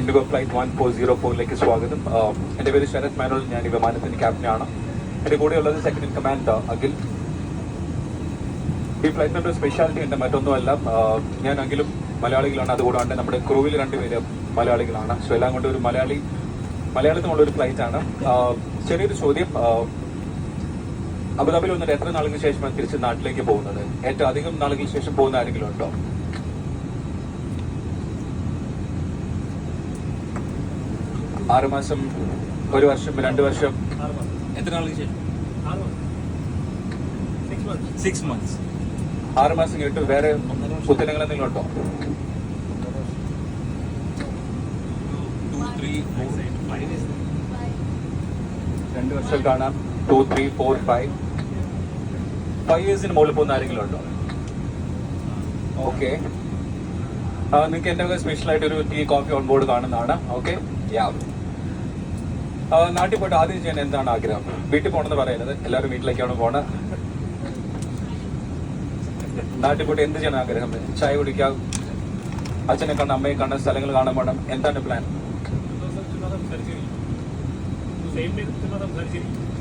IndiGo flight one four zero ഫോറിലേക്ക് സ്വാഗതം. എന്റെ പേര് ശരത് മാനോൾ ഞാൻ ഈ വിമാനത്തിന്റെ ക്യാപ്റ്റനാണ് എന്റെ കൂടെയുള്ളത് സെക്കൻഡ് ഇൻ കമാൻഡ് അഖിൽ. ഈ ഫ്ലൈറ്റിന്റെ സ്പെഷ്യാലിറ്റി ഉണ്ട് മറ്റൊന്നുമല്ല. ഞാൻ ഞാനെങ്കിലും മലയാളികളാണ്. അതുകൂടാണ്ട് നമ്മുടെ ക്രൂവിൽ രണ്ടുപേര് മലയാളികളാണ്. സോ എല്ലാം കൊണ്ട് ഒരു മലയാളി മലയാളത്തിനുള്ള ഒരു ഫ്ലൈറ്റ് ആണ് ചെറിയൊരു ചോദ്യം. അബുദാബിയിൽ വന്നിട്ട് എത്ര നാളുകൾക്ക് ശേഷമാണ് തിരിച്ച് നാട്ടിലേക്ക് പോകുന്നത്? ഏറ്റവും അധികം നാളുകൾക്ക് ശേഷം പോകുന്ന ആരെങ്കിലും ഉണ്ടോ? ആറ് മാസം ഒരു വർഷം രണ്ട് വർഷം. എത്ര ശേഷം? സിക്സ് മന്ത്സ് ആറ് മാസം കേട്ട് വേറെ പുത്തനങ്ങൾ എന്തെങ്കിലും ഉണ്ടോ? രണ്ട് വർഷം കാണാം. Two three four five five ഇയേഴ്സിന് മുകളിൽ പോകുന്ന ആരെങ്കിലും ഉണ്ടോ? ഓക്കെ നിങ്ങൾക്ക് എന്റെ സ്പെഷ്യലായിട്ട് ഒരു ടീ കോഫി ഓൺ ബോർഡ് കാണുന്നതാണ്. ഓക്കെ യാ നാട്ടിൽ പോയിട്ട് ആദ്യം ചെയ്യാൻ എന്താണ് ആഗ്രഹം? വീട്ടിൽ പോകണമെന്ന് പറയുന്നത്? എല്ലാവരും വീട്ടിലേക്കാണ് പോണ? നാട്ടിൽ പോയിട്ട് എന്ത് ചെയ്യണം ആഗ്രഹം? ചായ കുടിക്കാം? അച്ഛനെ കാണാൻ അമ്മയെ കാണാൻ സ്ഥലങ്ങൾ കാണാൻ പോകണം. എന്താണ് പ്ലാൻ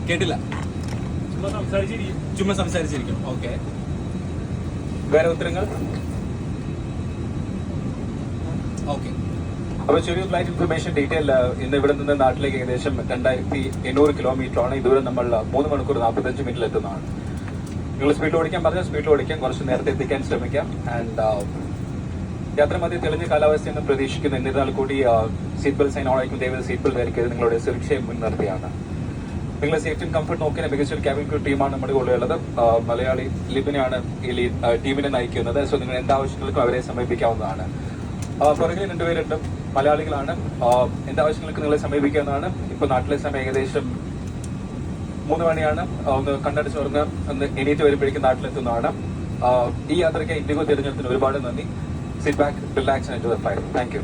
കേട്ടില്ല. ചുമ്മാ സംസാരിച്ചിരിക്കും ഓക്കെ വേറെ ഉത്തരങ്ങൾ? ഓക്കെ അപ്പൊ ചെറിയ ഫ്ലൈറ്റ് ഇൻഫർമേഷൻ ഡീറ്റെയിൽ ഇന്ന് ഇവിടെ നിന്ന് നാട്ടിലേക്ക് ഏകദേശം രണ്ടായിരത്തി എണ്ണൂറ് കിലോമീറ്റർ ആണ്. ഇതുവരെ നമ്മൾ മൂന്ന് മണിക്കൂർ നാൽപ്പത്തഞ്ച് മിനിറ്റിൽ എത്തുന്നതാണ്. നിങ്ങൾ സ്പീഡ് ഓടിക്കാൻ പറഞ്ഞാൽ സ്പീഡ് ഓടിക്കാൻ കുറച്ച് നേരത്തെ എത്തിക്കാൻ ശ്രമിക്കാം. ആൻഡ് യാത്ര മധ്യ തെളിഞ്ഞ കാലാവസ്ഥയെന്ന് പ്രതീക്ഷിക്കുന്നു എന്നിരുന്നാൽ കൂടി സീറ്റ് ബെൽറ്റ് സൈൻ ഓണായിരിക്കും ദയവ് സീറ്റ് ബെൽറ്റ് ധരിക്കരുത്. നിങ്ങളുടെ സുരക്ഷയെ മുൻനിർത്തിയാണ്. നിങ്ങളെ സേഫ്റ്റി കംഫർട്ട് നോക്കിയ മികച്ച ഒരു ക്യാബിൻ ക്രൂ ടീമാണ് നമ്മുടെ കൂടെയുള്ളത് മലയാളി ലിബിനെയാണ് ഈ ടീമിനെ നയിക്കുന്നത്. സോ നിങ്ങൾ എന്താവശ്യങ്ങൾക്കും അവരെ സമീപിക്കാവുന്നതാണ്. പുറകിൽ രണ്ടുപേരുണ്ട് മലയാളികളാണ്. എന്റെ ആവശ്യങ്ങൾക്ക് നിങ്ങളെ സമീപിക്കാവുന്നതാണ് ഇപ്പൊ നാട്ടിലെ സമയം ഏകദേശം മൂന്ന് മണിയാണ്. ഒന്ന് കണ്ണടച്ച് തുറന്ന് ഒന്ന് എണീറ്റ് വരുമ്പോഴേക്കും നാട്ടിലെത്തുന്നതാണ്. ഈ യാത്രയ്ക്ക് ഇൻഡിഗോ തിരഞ്ഞെടുത്തിന് ഒരുപാട് നന്ദി. Sit back relax and thank you